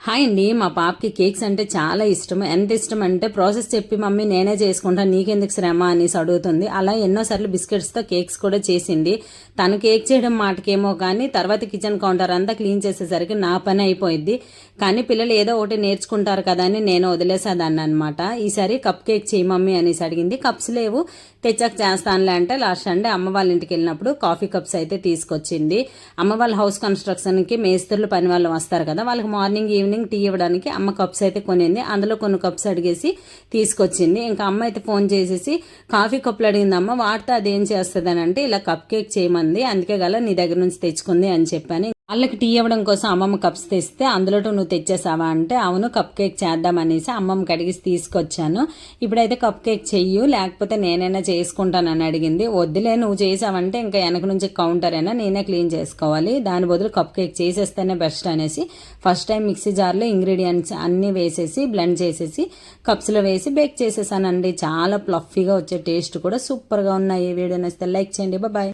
Hi అండి మా పాపకి కేక్స్ అంటే చాలా ఇష్టం. ఎంత ఇష్టం అంటే ప్రాసెస్ చెప్పి మమ్మీ నేనే చేసుకుంటాను నీకెందుకు శ్రమ? అనేసి అడుగుతుంది. అలా ఎన్నోసార్లు బిస్కెట్స్తో కేక్స్ కూడా చేసింది. తను కేక్ చేయడం మాటకేమో కానీ తర్వాత కిచెన్ కౌంటర్ అంతా క్లీన్ చేసేసరికి నా పని అయిపోయింది కానీ పిల్లలు ఏదో ఒకటి నేర్చుకుంటారు కదా అని నేను వదిలేసేదాన్ని అనమాట ఈసారి కప్ కేక్ చేయి మమ్మీ అనేసి అడిగింది. కప్స్ లేవు తెచ్చాక చేస్తానులే అంటే లాస్ట్ సండే అమ్మ వాళ్ళ ఇంటికి వెళ్ళినప్పుడు కాఫీ కప్స్ అయితే తీసుకొచ్చింది. అమ్మ వాళ్ళ హౌస్ కన్స్ట్రక్షన్కి మేస్త్రులు పని వాళ్ళు వస్తారు కదా వాళ్ళకి మార్నింగ్ ఈవినింగ్ టీ ఇవ్వడానికి అమ్మ కప్స్ అయితే కొనింది. అందులో కొన్ని కప్స్ అడిగేసి తీసుకొచ్చింది. ఇంకా అమ్మ అయితే ఫోన్ చేసేసి కాఫీ కప్పులు అడిగింది అమ్మ వాడితే అదేం చేస్తుంది అని అంటే ఇలా కప్ కేక్ చేయమంది అందుకే గల నీ దగ్గర నుంచి తెచ్చుకుంది అని చెప్పాను వాళ్ళకి టీ ఇవ్వడం కోసం అమ్మమ్మ కప్స్ తెస్తే అందులోటూ నువ్వు తెచ్చేసావా అంటే అవును కప్ కేక్ చేద్దామనేసి అమ్మమ్మ అడిగి తీసుకొచ్చాను. ఇప్పుడైతే కప్ కేక్ చెయ్యు లేకపోతే నేనైనా చేసుకుంటానని అడిగింది. వద్దులే నువ్వు చేసావంటే ఇంకా వెనక నుంచి కౌంటర్ అయినా నేనే క్లీన్ చేసుకోవాలి. దాని బదులు కప్ కేక్ చేసేస్తేనే బెస్ట్ అనేసి ఫస్ట్ టైం మిక్సీ జార్లో ఇంగ్రీడియంట్స్ అన్నీ వేసేసి బ్లెండ్ చేసేసి కప్స్లో వేసి బేక్ చేసేసానండి. చాలా ప్లఫీగా వచ్చే టేస్ట్ కూడా సూపర్గా ఉన్నాయి. వీడియో నచ్చితే లైక్ చేయండి. బాయ్.